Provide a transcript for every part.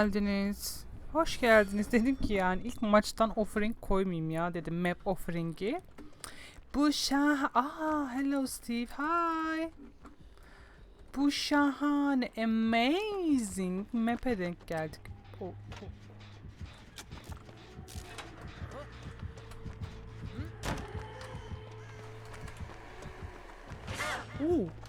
geldiniz. Hoş geldiniz. Dedim ki yani ilk maçtan offering koymayayım ya dedim map offering'i. Bu şah... Aa hello Steve. Hi. Bu şahane amazing map'e denk geldik. Oh, oh. Oo.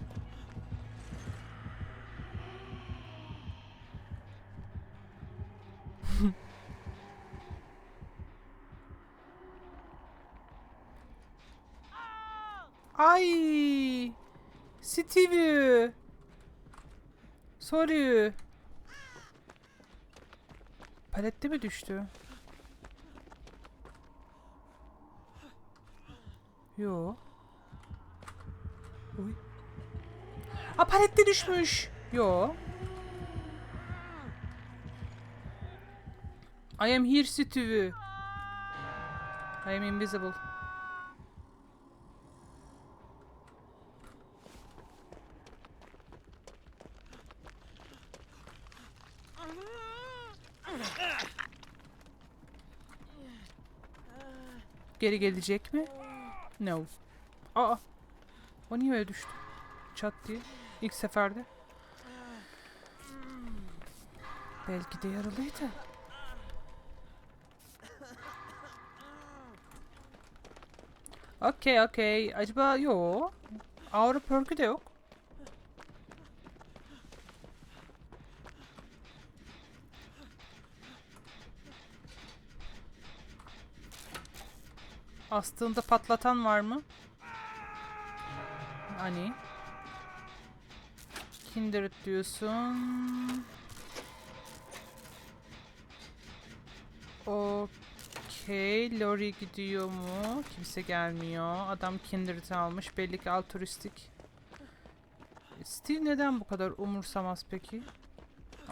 Ay! Stevie! Sorry. Palette mi düştü? Yo. Uy. Aa palette düşmüş. Yo. I am here Stevie. I am invisible. Geri gelecek mi? No. Aa. O niye öyle düştü? Çat diye. İlk seferde. Belki de yaralıydı. Okey okey. Acaba yo. Aura perk'ü de yok. Astığında patlatan var mı? Hani? Kindred diyorsun. Okey. Lori gidiyor mu? Kimse gelmiyor. Adam Kindred almış. Belli ki altruistik. Steve neden bu kadar umursamaz peki?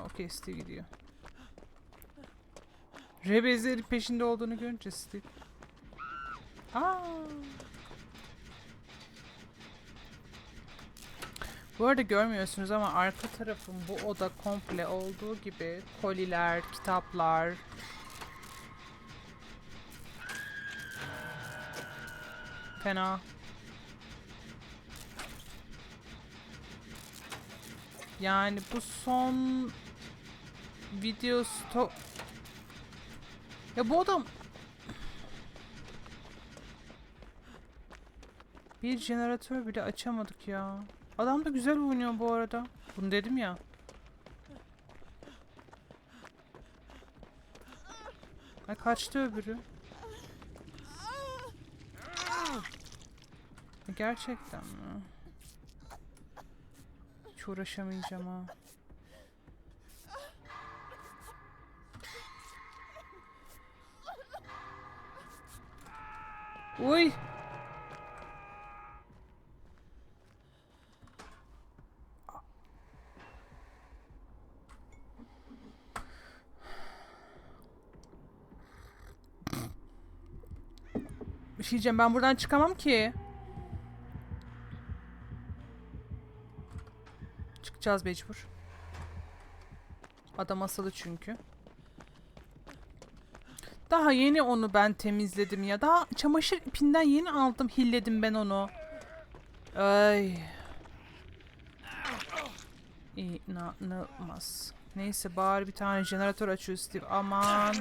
Okey Steve gidiyor. Rebezlerin peşinde olduğunu görünce Steve. Bu arada görmüyorsunuz ama arka tarafın bu oda komple olduğu gibi koliler, kitaplar, fena. Yani bu son video sto Ya bu adam Bir jeneratör bile açamadık ya. Adam da güzel oynuyor bu arada. Bunu dedim ya. Ay kaçtı öbürü. Gerçekten mi? Hiç uğraşamayacağım ha. Uy! Şey ben buradan çıkamam ki. Çıkacağız mecbur. Adam asılı çünkü. Daha yeni onu ben temizledim ya. Daha çamaşır ipinden yeni aldım. Hilledim ben onu. Ay. İnanılmaz. Neyse bari bir tane jeneratör açıyor Steve. Aman.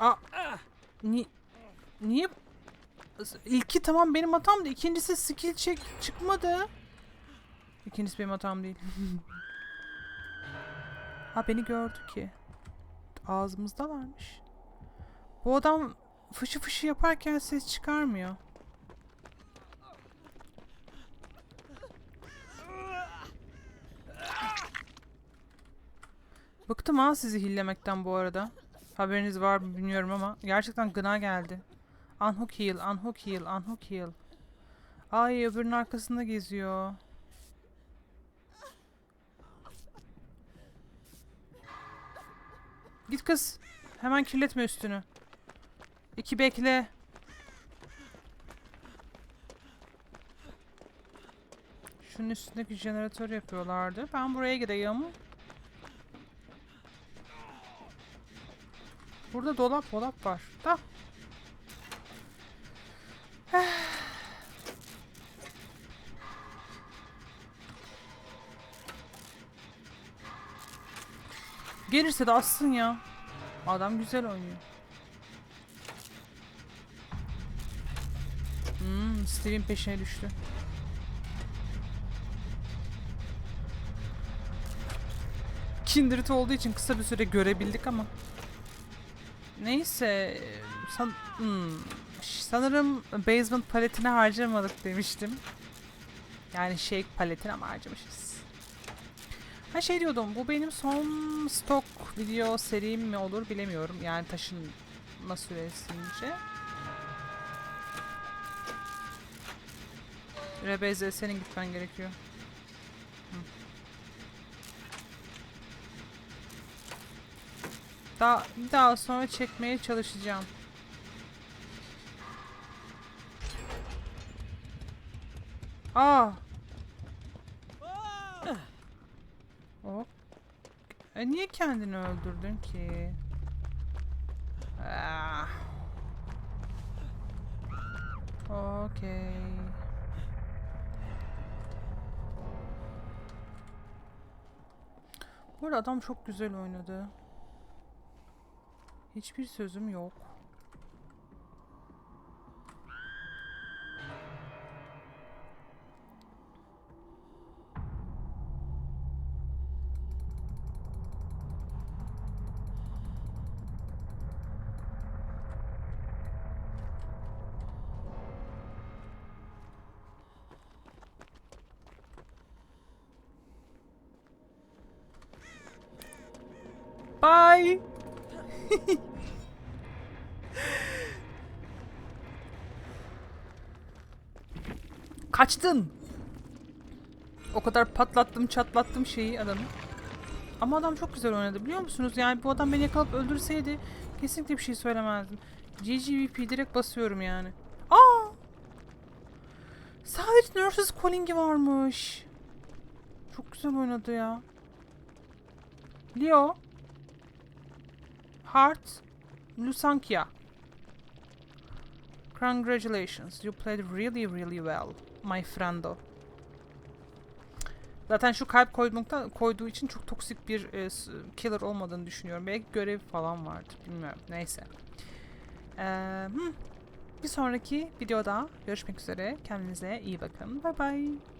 Aa. Ni niye? İlki tamam benim hatamdı. İkincisi skill check çıkmadı. İkincisi benim hatam değil. ha beni gördü ki. Ağzımızdalarmış. Bu adam fışı fışı yaparken ses çıkarmıyor. Bıktım ha sizi hillemekten bu arada. Haberiniz var mı bilmiyorum ama gerçekten gına geldi. Unhook heal, unhook heal, unhook heal. Ay öbürünün arkasında geziyor. Git kız. Hemen kirletme üstünü. İki bekle. Şunun üstündeki jeneratör yapıyorlardı. Ben buraya gideyim. Burada dolap dolap var. Da. Gelirse de assın ya. Adam güzel oynuyor. Hmm, Steve'in peşine düştü. Kindred olduğu için kısa bir süre görebildik ama. Neyse. San hmm, sanırım basement paletine harcamadık demiştim. Yani shake paletine ama harcamışız. Ha şey diyordum bu benim son stok video serim mi olur bilemiyorum. Yani taşınma süresince. Rebeze senin gitmen gerekiyor. Daha, daha sonra çekmeye çalışacağım. Aa. Hop. E niye kendini öldürdün ki? Ah. Okey. Bu adam çok güzel oynadı. Hiçbir sözüm yok. Bye. Kaçtın. O kadar patlattım çatlattım şeyi adamı. Ama adam çok güzel oynadı biliyor musunuz? Yani bu adam beni yakalayıp öldürseydi kesinlikle bir şey söylemezdim. GGVP direkt basıyorum yani. Aa! Sadece Nurses Calling'i varmış. Çok güzel oynadı ya. Leo. Heart. Lusankia. Congratulations. You played really really well. My friendo. Zaten şu kalp koyduktan, koyduğu için çok toksik bir e, killer olmadığını düşünüyorum. Belki görev falan vardır. Bilmiyorum. Neyse. Ee, hmm. Bir sonraki videoda görüşmek üzere. Kendinize iyi bakın. Bye bye.